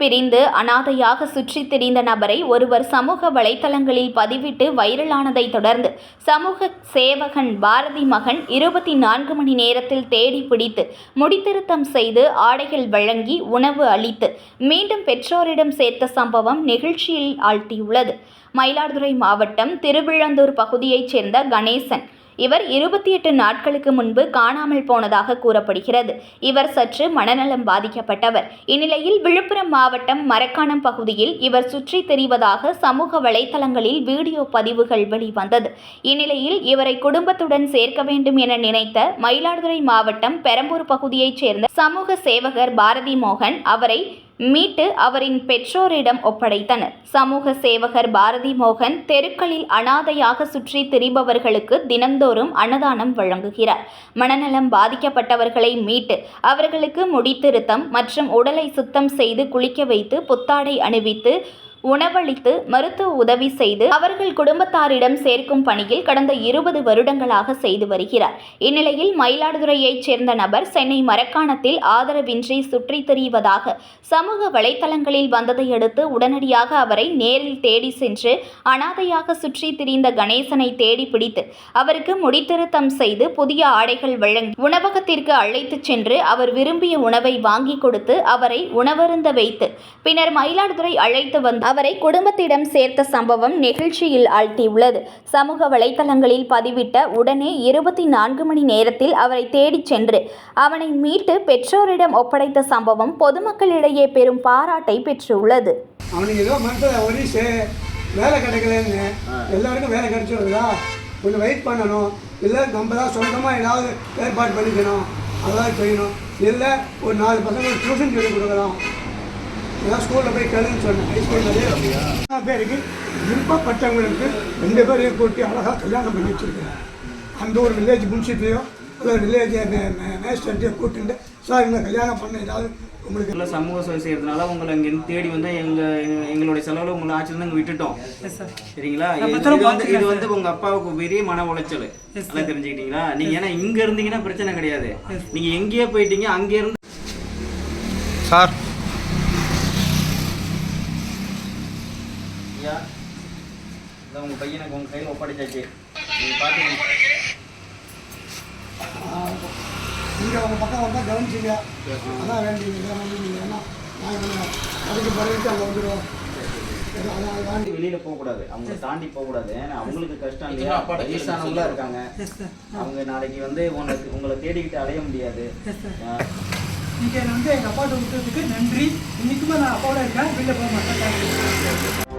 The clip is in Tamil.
பிரிந்து அனாதையாக சுற்றித் திரிந்த நபரை ஒருவர் சமூக வலைத்தளங்களில் பதிவிட்டு வைரலானதை தொடர்ந்து சமூக சேவகன் பாரதி மகன் இருபத்தி நான்கு மணி நேரத்தில் தேடி பிடித்து முடித்திருத்தம் செய்து ஆடைகள் வழங்கி உணவு அளித்து மீண்டும் பெற்றோரிடம் சேர்த்த சம்பவம் நெகிழ்ச்சியில் ஆழ்த்தியுள்ளது. மயிலாடுதுறை மாவட்டம் திருவிழந்தூர் பகுதியைச் சேர்ந்த கணேசன் இவர் இருபத்தி எட்டு நாட்களுக்கு முன்பு காணாமல் போனதாக கூறப்படுகிறது. இவர் சற்று மனநலம் பாதிக்கப்பட்டவர். இந்நிலையில் விழுப்புரம் மாவட்டம் மரக்காணம் பகுதியில் இவர் சுற்றித் தெரிவதாக சமூக வலைதளங்களில் வீடியோ பதிவுகள் வெளிவந்தது. இந்நிலையில் இவரை குடும்பத்துடன் சேர்க்க வேண்டும் என நினைத்த மயிலாடுதுறை மாவட்டம் பெரம்பூர் பகுதியைச் சேர்ந்த சமூக சேவகர் பாரதி மோகன் அவரை மீட்டு அவரின் பெற்றோரிடம் ஒப்படைத்தனர். சமூக சேவகர் பாரதி மோகன் தெருக்களில் அனாதையாக சுற்றி திரிபவர்களுக்கு தினந்தோறும் அன்னதானம் வழங்குகிறார். மனநலம் பாதிக்கப்பட்டவர்களை மீட்டு அவர்களுக்கு முடித்திருத்தம் மற்றும் உடலை சுத்தம் செய்து குளிக்க வைத்து புத்தாடை அணிவித்து உணவளித்து மருத்துவ உதவி செய்து அவர்கள் குடும்பத்தாரிடம் சேர்க்கும் பணியில் கடந்த இருபது வருடங்களாக செய்து வருகிறார். இந்நிலையில் மயிலாடுதுறையைச் சேர்ந்த நபர் சென்னை மரக்காணத்தில் ஆதரவின்றி சுற்றித் திரிவதாக சமூக வலைதளங்களில் வந்ததையடுத்து உடனடியாக அவரை நேரில் தேடி சென்று அனாதையாக சுற்றி திரிந்த கணேசனை தேடி பிடித்து அவருக்கு முடித்திருத்தம் செய்து புதிய ஆடைகள் வழங்கி உணவகத்திற்கு அழைத்துச் சென்று அவர் விரும்பிய உணவை வாங்கி கொடுத்து அவரை உணவருந்த வைத்து பின்னர் மயிலாடுதுறை அழைத்து வந்து அவரை குடும்பத்திடம் சேர்த்த சம்பவம் நெகிழ்ச்சியில் ஆழ்த்தியுள்ளது. சமூக வலைத்தளங்களில் பதிவிட்ட உடனே இருபத்தி நான்கு மணி நேரத்தில் அவரை தேடிச் சென்று அவனை மீட்டு பெற்றோரிடம் ஒப்படைத்த சம்பவம் பொதுமக்களிடையே பெரும் பாராட்டை பெற்றுள்ளது. அவனுக்கு ஏதோ மனசில் ஒரு சே வேலை கிடைக்கலன்னு எல்லாருக்கும் வேலை கிடைச்சிருக்குதா? கொஞ்சம் வெயிட் பண்ணணும் இல்லை நம்ம தான் சொந்தமாக ஏதாவது ஏற்பாடு பண்ணிக்கணும் அதான் செய்யணும். இல்லை ஒரு நாலு பசங்க டியூஷன் சொல்லி கொடுக்கலாம். ஏதாவது ஸ்கூலில் போய் கேளுன்னு சொன்னேன். ஹைஸ்கூலில் பேருக்கு விருப்பப்பட்டவங்களுக்கு ரெண்டு பேரையும் கூட்டி அழகாக கல்யாணம் பண்ணி வச்சுருக்கேன் அந்த ஒரு வில்லேஜ் முன்சிப்பையோ இல்லை வில்லேஜ் மேஸ்டர்ட்டையோ கூட்டிட்டு சார் இந்த கல்யாணம் பண்ண ஏதாவது உங்களுக்கு இல்லை சமூக சேவை செய்யறதுனால உங்களை இங்கே தேடி வந்து எங்க எங்க- எங்களுடைய செலவில் உங்களை ஆட்சியில் நாங்கள் விட்டுட்டோம். சரிங்களா? இது இது வந்து இது வந்து உங்க அப்பாவுக்கு பெரிய மன உளைச்சல். நல்லா தெரிஞ்சுக்கிட்டீங்களா? நீங்க ஏன்னா இங்க இருந்தீங்கன்னா பிரச்சனை கிடையாது. நீங்க எங்கேயோ போயிட்டீங்க அங்கே இருந்து சார் இந்த உங்க பையனுக்கு உங்க கையில் ஒப்படைச்சாச்சு. நீங்க பாத்தீங்க நீங்கள் உங்கள் பக்கம் வந்தால் கவனிச்சிங்க அதான் வேண்டியது ஏன்னா நாங்கள் அதுக்கு பிறகு அங்கே வந்துடுவோம் தாண்டி வெளியில போக கூடாது அவங்க தாண்டி போக கூடாது ஏன்னா அவங்களுக்கு கஷ்டம் இல்லையா? வயசானவங்களா இருக்காங்க. அவங்க நாளைக்கு வந்து உனக்கு உங்களை தேடிக்கிட்டு அலைய முடியாது. இன்னைக்கு என்னை வந்து எங்கள் அப்பாட்ட விட்டதுக்கு நன்றி. இன்னைக்குமே நான் அப்பாவோட இருக்கேன். வெளில போக மாட்டேன்.